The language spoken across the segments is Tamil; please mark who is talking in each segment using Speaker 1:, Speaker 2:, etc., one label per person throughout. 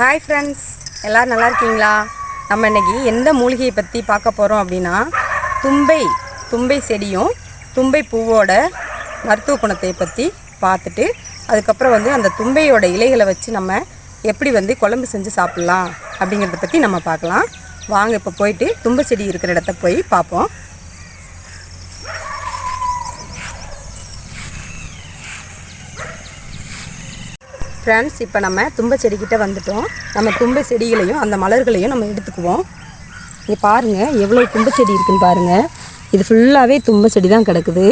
Speaker 1: ஹாய் ஃப்ரெண்ட்ஸ் எல்லோரும் நல்லா இருக்கீங்களா? நம்ம இன்னைக்கு எந்த மூலிகையை பற்றி பார்க்க போகிறோம் அப்படின்னா தும்பை தும்பை செடியும் தும்பை பூவோட மருத்துவ குணத்தை பற்றி பார்த்துட்டு அதுக்கப்புறம் வந்து அந்த தும்பையோட இலைகளை வச்சு நம்ம எப்படி வந்து குழம்பு செஞ்சு சாப்பிட்லாம் அப்படிங்கிறத பற்றி நம்ம பார்க்கலாம். வாங்க இப்போ போயிட்டு தும்பை செடி இருக்கிற இடத்த போய் பார்ப்போம். ஃப்ரெண்ட்ஸ் இப்போ நம்ம தும்பை செடிக்கிட்ட வந்துட்டோம். நம்ம தும்பை செடிகளையும் அந்த மலர்களையும் நம்ம எடுத்துக்குவோம். இங்கே பாருங்கள் எவ்வளோ தும்பை செடி இருக்குன்னு பாருங்கள் இது ஃபுல்லாகவே தும்பை செடி தான் கிடக்குது.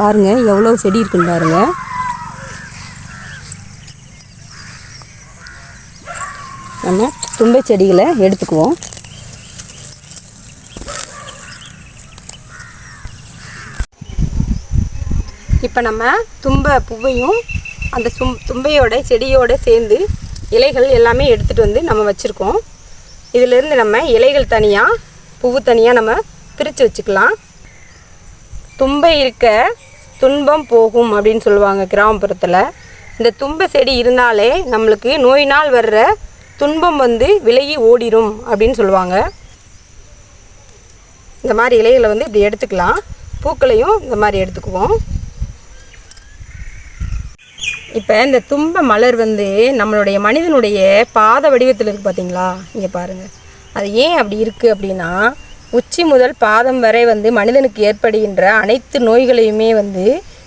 Speaker 1: பாருங்கள் எவ்வளோ செடி இருக்குன்னு பாருங்கள் நம்ம தும்பை செடிகளை எடுத்துக்குவோம். இப்போ நம்ம தும்பை பூவையும் அந்த சும் தும்பையோட செடியோட சேர்ந்து இலைகள் எல்லாமே எடுத்துகிட்டு வந்து நம்ம வச்சுருக்கோம். இதிலிருந்து நம்ம இலைகள் தனியாக பூவு தனியாக நம்ம பிரித்து வச்சுக்கலாம். தும்பை இருக்க துன்பம் போகும் அப்படின்னு சொல்லுவாங்க கிராமப்புறத்தில். இந்த தும்பை செடி இருந்தாலே நம்மளுக்கு நோயினால் வர்ற துன்பம் வந்து விலகி ஓடிடும் அப்படின்னு சொல்லுவாங்க. இந்த மாதிரி இலைகளை வந்து இப்படி எடுத்துக்கலாம். பூக்களையும் இந்த மாதிரி எடுத்துக்குவோம். இப்போ இந்த தும்ப மலர் வந்து நம்மளுடைய மனிதனுடைய பாத வடிவத்தில் இருக்குது பார்த்தீங்களா இங்கே பாருங்கள் அது ஏன் அப்படி இருக்குது அப்படின்னா உச்சி முதல் பாதம் வரை வந்து மனிதனுக்கு ஏற்படுகின்ற அனைத்து நோய்களையுமே வந்து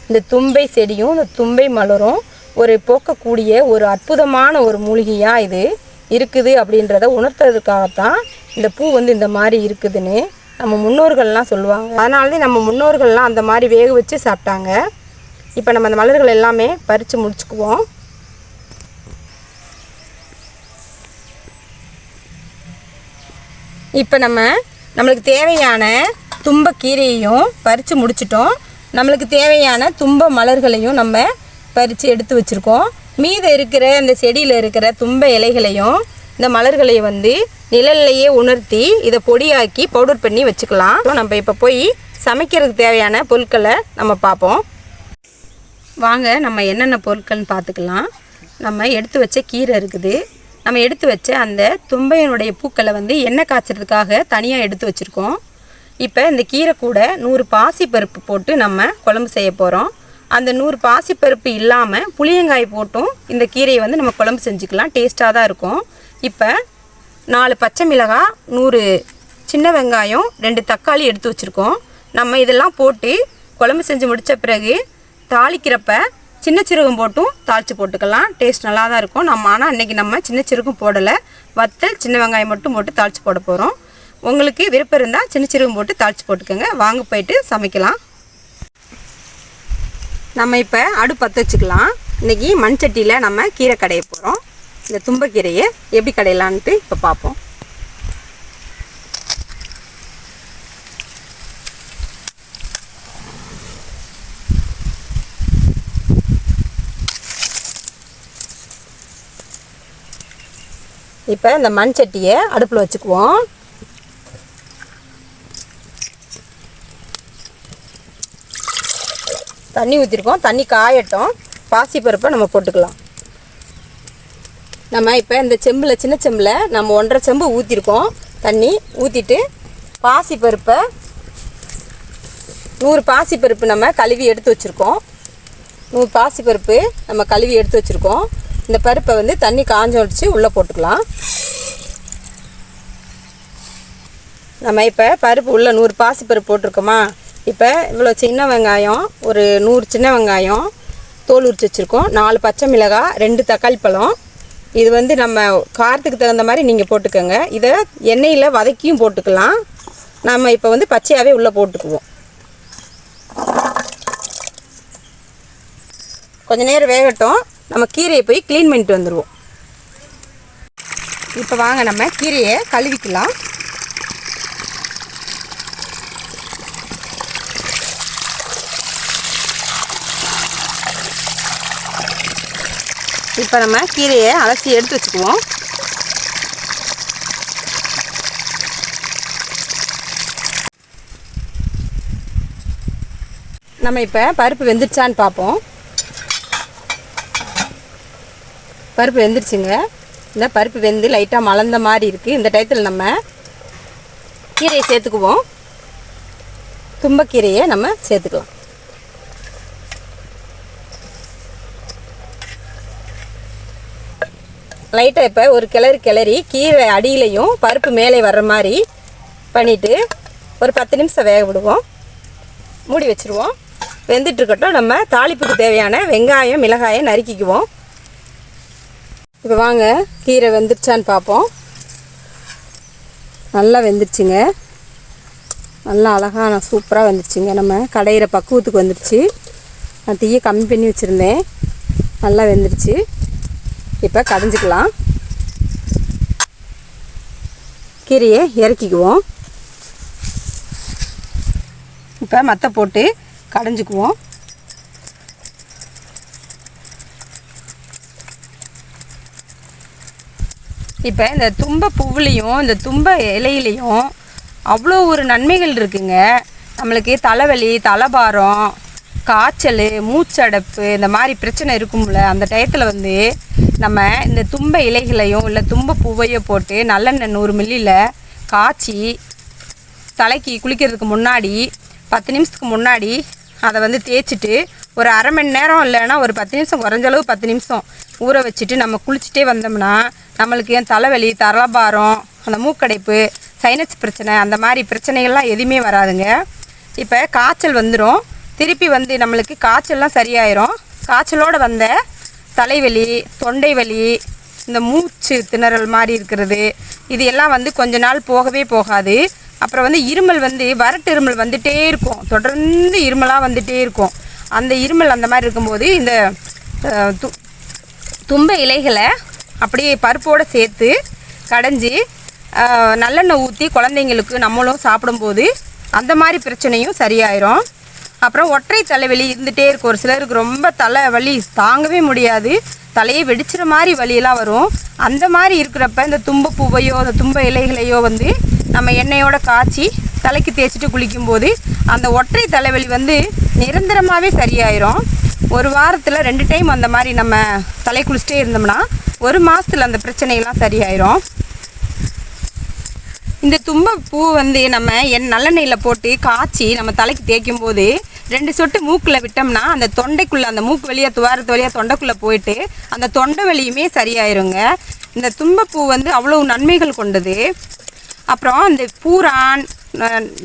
Speaker 1: இந்த தும்பை செடியும் இந்த தும்பை மலரும் ஒரு போக்கக்கூடிய ஒரு அற்புதமான ஒரு மூலிகையாக இது இருக்குது அப்படின்றத உணர்த்துறதுக்காகத்தான் இந்த பூ வந்து இந்த மாதிரி இருக்குதுன்னு நம்ம முன்னோர்கள்லாம் சொல்லுவாங்க. அதனால தான் நம்ம முன்னோர்கள்லாம் அந்த மாதிரி வேக வச்சு சாப்பிட்டாங்க. இப்போ நம்ம அந்த மலர்கள் எல்லாமே பறித்து முடிச்சுக்குவோம். இப்போ நம்ம நம்மளுக்கு தேவையான தும்பக்கீரையையும் பறித்து முடிச்சிட்டோம். நம்மளுக்கு தேவையான தும்ப மலர்களையும் நம்ம பறித்து எடுத்து வச்சுருக்கோம். மீதம் இருக்கிற இந்த செடியில் இருக்கிற தும்ப இலைகளையும் இந்த மலர்களையும் வந்து நிழல்லையே உணர்த்தி இதை பொடியாக்கி பவுடர் பண்ணி வச்சுக்கலாம். நம்ம இப்போ போய் சமைக்கிறதுக்கு தேவையான பொருட்களை நம்ம பார்ப்போம். வாங்க நம்ம என்னென்ன பொருட்கள்னு பார்த்துக்கலாம். நம்ம எடுத்து வச்ச கீரை இருக்குது. நம்ம எடுத்து வச்ச அந்த தும்பையனுடைய பூக்களை வந்து எண்ணெய் காய்ச்சறதுக்காக தனியாக எடுத்து வச்சுருக்கோம். இப்போ இந்த கீரை கூட நூறு பாசிப்பருப்பு போட்டு நம்ம குழம்பு செய்ய போகிறோம் அந்த நூறு பாசிப்பருப்பு இல்லாமல் புளியங்காய் போட்டும் இந்த கீரையை வந்து நம்ம குழம்பு செஞ்சுக்கலாம். டேஸ்ட்டாக தான் இருக்கும். இப்போ நாலு பச்சை மிளகாய் நூறு சின்ன வெங்காயம் ரெண்டு தக்காளி எடுத்து வச்சுருக்கோம். நம்ம இதெல்லாம் போட்டு குழம்பு செஞ்சு முடித்த பிறகு தாளிக்கிறப்ப சின்ன சிறுகம் போட்டும் தாளித்து போட்டுக்கலாம். டேஸ்ட் நல்லா தான் இருக்கும். நம்ம ஆனால் அன்றைக்கி நம்ம சின்ன சிறுகம் போடலை. வத்தல் சின்ன வெங்காயம் மட்டும் போட்டு தாளித்து போட போகிறோம் உங்களுக்கு விருப்பம் இருந்தால் சின்ன சிறுகம் போட்டு தாளித்து போட்டுக்கோங்க. வாங்க போயிட்டு சமைக்கலாம். நம்ம இப்போ அடு பற்ற வச்சுக்கலாம். இன்றைக்கி மண் சட்டியில் நம்ம கீரை கடைய போகிறோம் இந்த தும்பக்கீரையை எப்படி கடையலான்ட்டு இப்போ பார்ப்போம் இப்போ இந்த மண் சட்டியை அடுப்பில் வச்சுக்குவோம். தண்ணி ஊற்றிருக்கோம் தண்ணி காயட்டும். பாசிப்பருப்பை நம்ம போட்டுக்கலாம். நம்ம இப்போ இந்த செம்பில் சின்ன செம்பில் நம்ம ஒன்றரை செம்பு ஊற்றிருக்கோம் தண்ணி ஊற்றிட்டு பாசிப்பருப்பை நூறு பாசிப்பருப்பு நம்ம கழுவி எடுத்து வச்சுருக்கோம். நூறு பாசிப்பருப்பு நம்ம கழுவி எடுத்து வச்சுருக்கோம். இந்த பருப்பை வந்து தண்ணி காஞ்ச வச்சு உள்ளே போட்டுக்கலாம். நம்ம இப்போ பருப்பு உள்ளே நூறு பாசி பருப்பு போட்டிருக்கோமா? இப்போ இவ்வளோ சின்ன வெங்காயம் ஒரு நூறு சின்ன வெங்காயம் தோல் உரிச்சு வச்சுருக்கோம். நாலு பச்சை மிளகாய் ரெண்டு தக்காளி பழம். இது வந்து நம்ம காரத்துக்கு தகுந்த மாதிரி நீங்கள் போட்டுக்கோங்க. இதை எண்ணெயில் வதக்கியும் போட்டுக்கலாம். நம்ம இப்போ வந்து பச்சையாகவே உள்ளே போட்டுக்குவோம். கொஞ்ச நேரம் வேகட்டும். நம்ம கீரையை போய் க்ளீன் பண்ணிட்டு வந்துடுவோம் இப்போ வாங்க நம்ம கீரையை கழுவிக்கலாம். இப்போ நம்ம கீரையை அலசி எடுத்து வச்சுக்குவோம். நம்ம இப்போ பருப்பு வெந்துடுச்சான்னு பார்ப்போம். பருப்பு வெந்துருச்சுங்க. இந்த பருப்பு வெந்து லைட்டாக மலர்ந்த மாதிரி இருக்குது இந்த டயத்தில் நம்ம கீரையை சேர்த்துக்குவோம். தும்பக்கீரையை நம்ம சேர்த்துக்கலாம். லைட்டாக இப்போ ஒரு கிளறி கிளறி கீரை அடியிலையும் பருப்பு மேலே வர்ற மாதிரி பண்ணிவிட்டு ஒரு பத்து நிமிஷம் வேக விடுவோம். மூடி வச்சுருவோம். வெந்துட்டு இருக்கட்டும். நம்ம தாளிப்புக்கு தேவையான வெங்காயம் மிளகாயை நறுக்கிக்குவோம். இப்போ வாங்க கீரை வெந்துருச்சான்னு பார்ப்போம். நல்லா வெந்துருச்சுங்க. நல்லா அழகான சூப்பராக வந்துருச்சுங்க. நம்ம கடையிற பக்குவத்துக்கு வந்துருச்சு. நான் தீயை கம்மி பண்ணி வச்சுருந்தேன். நல்லா வெந்துருச்சு. இப்போ கடைஞ்சிக்கலாம். கீரையை இறக்கிக்குவோம். இப்போ மற்ற போட்டு கடைஞ்சிக்குவோம். இப்போ இந்த தும்ப பூவுலேயும் இந்த தும்ப இலையிலையும் அவ்வளோ ஒரு நன்மைகள் இருக்குங்க. நம்மளுக்கு தலைவலி தலைபாரம் காய்ச்சல் மூச்சடைப்பு இந்த மாதிரி பிரச்சனை இருக்கும்ல. அந்த டயத்தில் வந்து நம்ம இந்த தும்ப இலைகளையும் இல்லை தும்ப பூவையோ போட்டு நல்லெண்ணெய் நூறு மில்லியில் காய்ச்சி தலைக்கு குளிக்கிறதுக்கு முன்னாடி பத்து நிமிஷத்துக்கு முன்னாடி அதை வந்து தேய்ச்சிட்டு ஒரு அரை மணி நேரம் இல்லைன்னா ஒரு பத்து நிமிஷம் குறைஞ்ச அளவு பத்து நிமிஷம் ஊற வச்சுட்டு நம்ம குளிச்சுட்டே வந்தோம்னா நம்மளுக்கு ஏன் தலைவலி தரபாரம் அந்த மூக்கடைப்பு சைனஸ் பிரச்சனை அந்த மாதிரி பிரச்சனைகள்லாம் எதுவுமே வராதுங்க. இப்போ காய்ச்சல் வந்துடும் திருப்பி வந்து நம்மளுக்கு காய்ச்சல்லாம் சரியாயிரும். காய்ச்சலோடு வந்த தலைவலி தொண்டை வலி இந்த மூச்சு திணறல் மாதிரி இருக்கிறது இது எல்லாம் வந்து கொஞ்ச நாள் போகவே போகாது. அப்புறம் வந்து இருமல் வந்து வறட்டு இருமல் வந்துகிட்டே இருக்கும். தொடர்ந்து இருமலாக வந்துகிட்டே இருக்கும். அந்த இருமல் அந்த மாதிரி இருக்கும்போது இந்த து தும்ப இலைகளை அப்படியே பருப்போடு சேர்த்து கடைஞ்சி நல்லெண்ணெய் ஊற்றி குழந்தைங்களுக்கு நம்மளும் சாப்பிடும்போது அந்த மாதிரி பிரச்சனையும் சரியாயிரும். அப்புறம் ஒற்றை தலைவலி இருந்துகிட்டே இருக்கும். ஒரு சிலருக்கு ரொம்ப தலைவலி தாங்கவே முடியாது. தலையை வெடிச்சிற மாதிரி வலியெல்லாம் வரும். அந்த மாதிரி இருக்கிறப்ப இந்த தும்ப பூவையோ அந்த தும்ப இலைகளையோ வந்து நம்ம எண்ணெயோட காய்ச்சி தலைக்கு தேய்ச்சிட்டு குளிக்கும்போது அந்த ஒற்றை தலைவலி வந்து நிரந்தரமாகவே சரியாயிரும். ஒரு வாரத்தில் ரெண்டு டைம் அந்த மாதிரி நம்ம தலை குளிச்சுட்டே இருந்தோம்னா ஒரு மாதத்தில் அந்த பிரச்சனையெல்லாம் சரியாயிரும். இந்த தும்பப்பூ பூ வந்து நம்ம என் நல்லெண்ணெயில் போட்டு காய்ச்சி நம்ம தலைக்கு தேய்க்கும் போது ரெண்டு சொட்டு மூக்கில் விட்டோம்னா அந்த தொண்டைக்குள்ளே அந்த மூக்கு வழியாக துவாரத்து வழியாக தொண்டைக்குள்ளே போயிட்டு அந்த தொண்டை வலியுமே சரியாயிருங்க. இந்த தும்பப்பூ வந்து அவ்வளோ நன்மைகள் கொண்டது. அப்புறம் இந்த பூரான்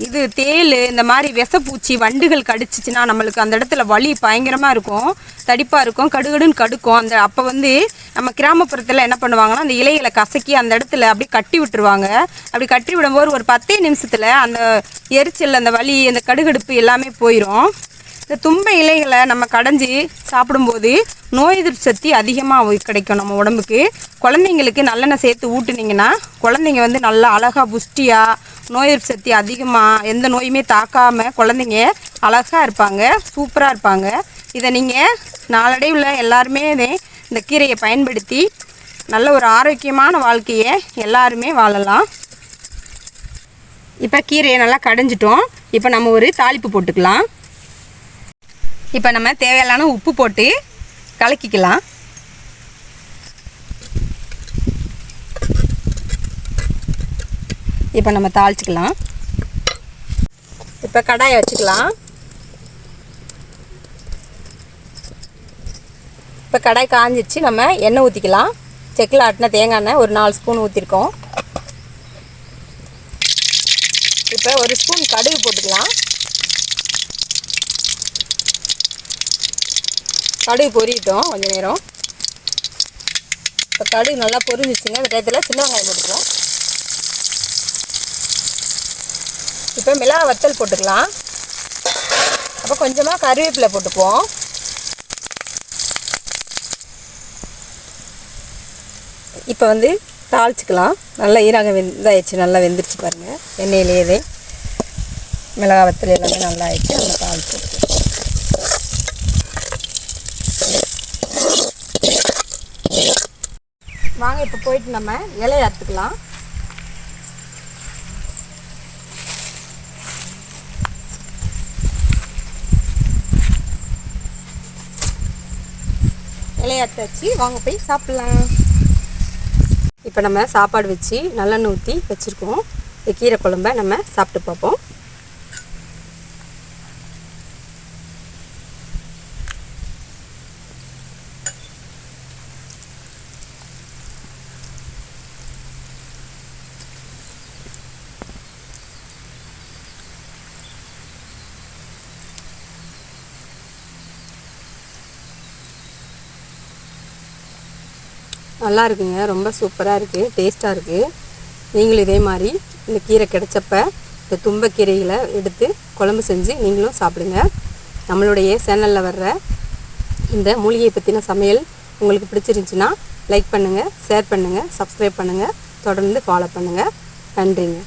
Speaker 1: இது தேள் இந்த மாதிரி விஷப்பூச்சி வண்டுகள் கடிச்சிச்சின்னா நம்மளுக்கு அந்த இடத்துல வலி பயங்கரமாக இருக்கும். தடிப்பாக இருக்கும் கடுகடுன்னு கடுக்கும். அந்த அப்போ வந்து நம்ம கிராமப்புறத்தில் என்ன பண்ணுவாங்கன்னா அந்த இலைகளை கசக்கி அந்த இடத்துல அப்படியே கட்டி விட்டுருவாங்க. அப்படி கட்டி விடும்போது ஒரு பத்தே நிமிஷத்தில் அந்த எரிச்சல் அந்த வலி அந்த கடுகடுப்பு எல்லாமே போயிடும் இந்த தும்ப இலைகளை நம்ம கடைஞ்சி சாப்பிடும்போது நோய் எதிர்ப்பு சக்தி அதிகமாக கிடைக்கும் நம்ம உடம்புக்கு. குழந்தைங்களுக்கு நல்லெண்ணெய் சேர்த்து ஊட்டுனீங்கன்னா குழந்தைங்க வந்து நல்லா அழகாக புஷ்டியாக நோய் எதிர்ப்பு சக்தி அதிகமாக எந்த நோயுமே தாக்காமல் குழந்தைங்க அழகாக இருப்பாங்க சூப்பராக இருப்பாங்க. இதை நீங்கள் நாளடைவில் எல்லாருமே இதை இந்த கீரையை பயன்படுத்தி நல்ல ஒரு ஆரோக்கியமான வாழ்க்கையை எல்லாருமே வாழலாம். இப்போ கீரையை நல்லா கடைஞ்சிட்டோம். இப்போ நம்ம ஒரு தாளிப்பு போட்டுக்கலாம். இப்போ நம்ம தேவையான உப்பு போட்டு கலக்கிக்கலாம். இப்போ நம்ம தாளிச்சிக்கலாம். இப்போ கடாயை வச்சுக்கலாம். இப்போ கடாய் காஞ்சிடுச்சு நம்ம எண்ணெய் ஊற்றிக்கலாம் செக்கில் ஆட்டின தேங்காய் எண்ணெய் ஒரு நாலு ஸ்பூன் ஊற்றிருக்கோம் இப்போ ஒரு ஸ்பூன் கடுகு போட்டுக்கலாம். கடுகு பொரியட்டும் கொஞ்ச நேரம். இப்போ கடுகு நல்லா பொரிஞ்சிச்சுங்க. இந்த டயத்தில் சின்ன வெங்காயம் போட்டுக்கலாம். இப்போ மிளகா வத்தல் போட்டுக்கலாம். அப்போ கொஞ்சமாக கருவேப்பிலை போட்டுப்போம் இப்போ வந்து தாளிச்சிக்கலாம். நல்லா ஈராக வெந்தாயிடுச்சு நல்லா வெந்துருச்சு பாருங்கள் எண்ணெயிலேயே மிளகா வத்தல் எல்லாமே நல்லா ஆயிடுச்சு நல்லா தாளிச்சு வாங்க இப்போ போயிட்டு நம்ம இலையை அறுத்துக்கலாம். இலையை வாங்க போய் சாப்பிட்லாம். இப்போ நம்ம சாப்பாடு வச்சு நல்லெண்ணெய் ஊற்றி வச்சுருக்கோம். இந்த கீரை குழம்ப நம்ம சாப்பிட்டு பார்ப்போம். நல்லா இருக்குங்க ரொம்ப சூப்பராக இருக்குது டேஸ்ட்டாக இருக்குது நீங்களும் இதே மாதிரி இந்த கீரை கிடைச்சப்ப இந்த தும்பக்கீரைகளை எடுத்து குழம்பு செஞ்சு நீங்களும் சாப்பிடுங்க. நம்மளுடைய சேனலில் வர்ற இந்த மூலிகை பற்றின சமையல் உங்களுக்கு பிடிச்சிருந்துச்சின்னா லைக் பண்ணுங்கள் ஷேர் பண்ணுங்கள் சப்ஸ்கிரைப் பண்ணுங்கள் தொடர்ந்து ஃபாலோ பண்ணுங்கள் நன்றிங்க.